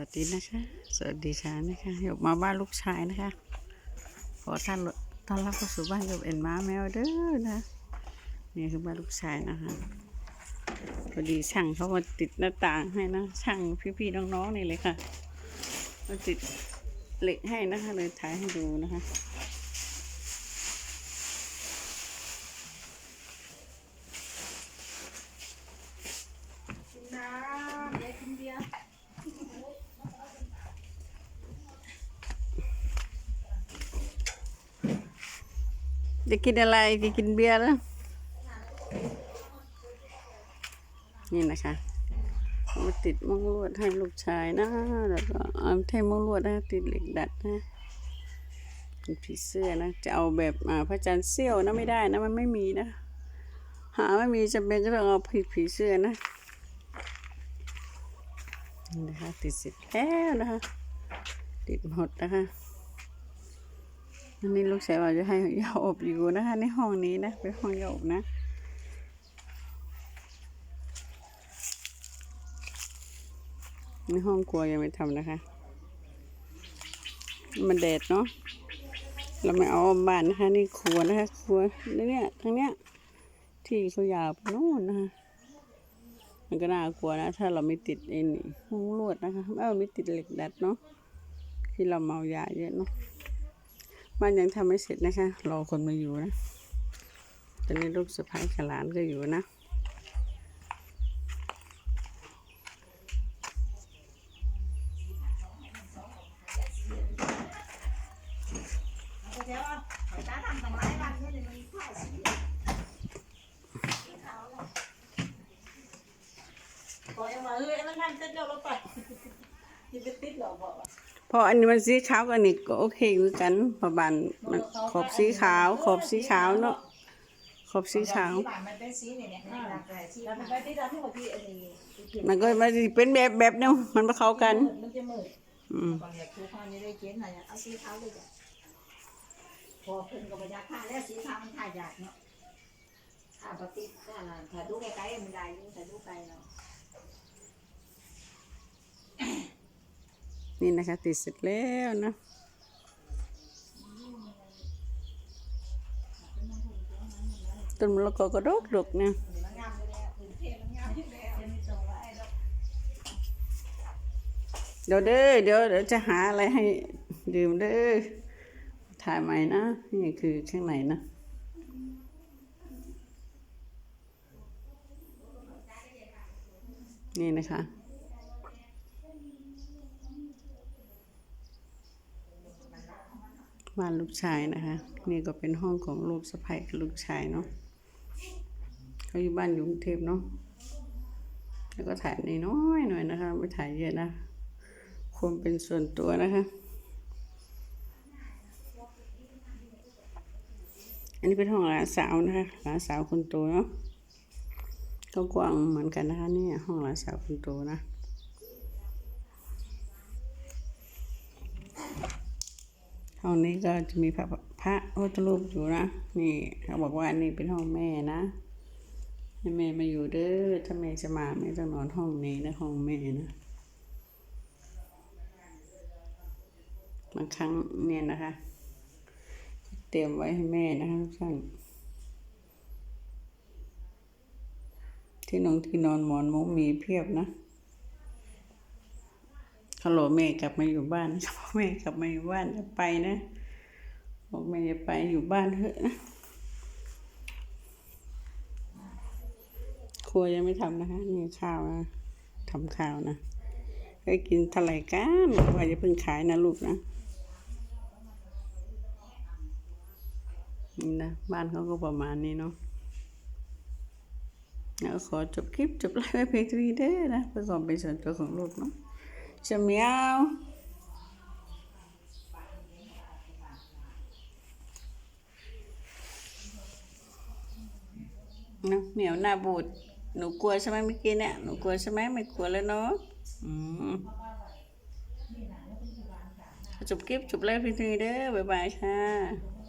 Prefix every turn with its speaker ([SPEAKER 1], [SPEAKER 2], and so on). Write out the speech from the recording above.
[SPEAKER 1] วัสดีนะคะ สวัสดีค่ะนะคะยบมาบ้านลูกชายนะคะ ขอท่านต้อนรับเข้าสู่บ้านกับเอ็นม้าแมวเด้อนะนี่คือบ้านลูกชายนะคะพอดีช่างเขามาติดหน้าต่างให้นะช่างพี่ๆน้องๆนี่เลยค่ะมาติดเหล็กให้นะคะเลยถ่ายให้ดูนะคะ
[SPEAKER 2] น้ำเด็กกินเบียร์
[SPEAKER 1] จะกินอะไรจะกินเบียร์แล้วนี่นะคะมาติดมุ้งลวดให้ลูกชายนะ แล้วก็เอาเทมุ้งลวดนะติดเหล็กดัดนะเป็นผีเสื้อนะ จะเอาแบบอ่าพระจันทร์เสี้ยวนะไม่ได้นะมันไม่มีนะ หาไม่มีจำเป็นก็ต้องเอาผีผีเสื้อนะนะคะติดเสร็จแล้วนะคะ ติดหมดนะคะ อันนี้ลูกชายว่าจะให้ยาอบอยู่นะคะ ในห้องนี้นะเป็นห้องยาอบนะในห้องครัวยังไม่ทำนะคะ มันแดดเนาะเราไม่เอาบ้านนะคะนี่ครัวนะคะ ครัวเนี่ยทั้งเนี้ย ที่เขายาวไปโน่นนะคะมันก็น่ากลัวนะ ถ้าเราไม่ติดไอ้นี่ห้องลวดนะคะเออไม่ติดเหล็กดัดเนาะที่เราเมายาเยอะเนาะ บ้านยังทำไม่เสร็จนะคะ รอคนมาอยู่นะ ตอนนี้ลูกสะพ้ายกับหลานก็อยู่นะ
[SPEAKER 2] เดี๋ยวขอจ้าทำตรงไม้บ้านนี่เลยมันผ้าสีขาวเลยพอเอ็มมาเฮ้ยมันนั่นจะเจ้าเราไปที่ไปติดหรอบอกว่า
[SPEAKER 1] เพราะอันนี้มันสีขาวกันนี่ก็โอเคเหมือนกันเพราะบานมันขอบสีขาว ขอบสีขาวเนาะขอบสีขาว
[SPEAKER 2] มันเป็นสีเนี่ยเนี่ยแล้วมันไปที่ร้าที่เมื่อกี้อันนี้
[SPEAKER 1] มันก็มันเป็นแบบแบบเนาะมันมาเข้ากัน
[SPEAKER 2] มันจะมืด
[SPEAKER 1] อืม
[SPEAKER 2] บางอย่างคือผ้านี่ได้เขียนหน่อยเอาสีขาวเลยจ้ะพอเพิ่นกับรรยากาศแล้วสีขาวมันถ่ายยากเนาะถ้าปฏิถ้าถ้าดูไกลๆมันได้ยิ่งถ้าดูไกลเนาะ
[SPEAKER 1] นี่นะคะ ติดเสร็จแล้วนะต้นมะละกอก็ดกดกเนี่ย
[SPEAKER 2] มันงามเนี่ย
[SPEAKER 1] เดี๋ยวเด้อเดี๋ยวเดี๋ยวจะหาอะไรให้ดื่มเด้อถ่ายใหม่นะ นี่คือข้างในนะนี่นะคะ บ้านลูกชายนะคะ นี่ก็เป็นห้องของลูกสะใภ้กับลูกชายเนาะเขาอยู่บ้านอยู่กรุงเทพเนาะแล้วก็ถ่ายน้อยหน่อยนะคะไม่ถ่ายเยอะนะควรเป็นส่วนตัวนะคะ อันนี้เป็นห้องหลานสาวนะคะหลานสาวคนโตเนาะก็กว้างเหมือนกันนะคะนี่ห้องหลานสาวคนโตนะ ห้องนี้ก็จะมีพระพระพุทธรูปอยู่นะ นี่เขาบอกว่าอันนี้เป็นห้องแม่นะให้แม่มาอยู่เด้อถ้าแม่จะมาแม่ต้องนอนห้องนี้นะห้องแม่นะบางครั้งเนี่ยนะคะ เตรียมไว้ให้แม่นะคะทุกท่านที่นอนที่นอนหมอนมุ้งมีเพียบนะ ฮัลโหลแม่กลับมาอยู่บ้านบอกแม่กลับมาอยู่บ้านจะไปนะ บอกแม่จะไปอยู่บ้านเถอะครัวยังไม่ทำนะคะนี่ข้าวนะทำข้าวนะไปกินเท่าไหร่กันว่าจะเพิ่งขายนะลูกนะนี่นะบ้านเขาก็ประมาณนี้เนาะแล้วขอจบคลิปจบไลฟ์ไว้เพียงเท่านี้เด้อนะเพื่อความเป็นส่วนตัวของลูกเนาะ จะเมียวนะเหมียวหน้าบูด หนูกลัวใช่ไหมเมื่อกี้เนี่ย หนูกลัวใช่ไหมไม่กลัวแล้วเนาะอืมจบคลิปจบไลฟ์เพียงเท่านี้เด้อบ๊ายบายค่ะ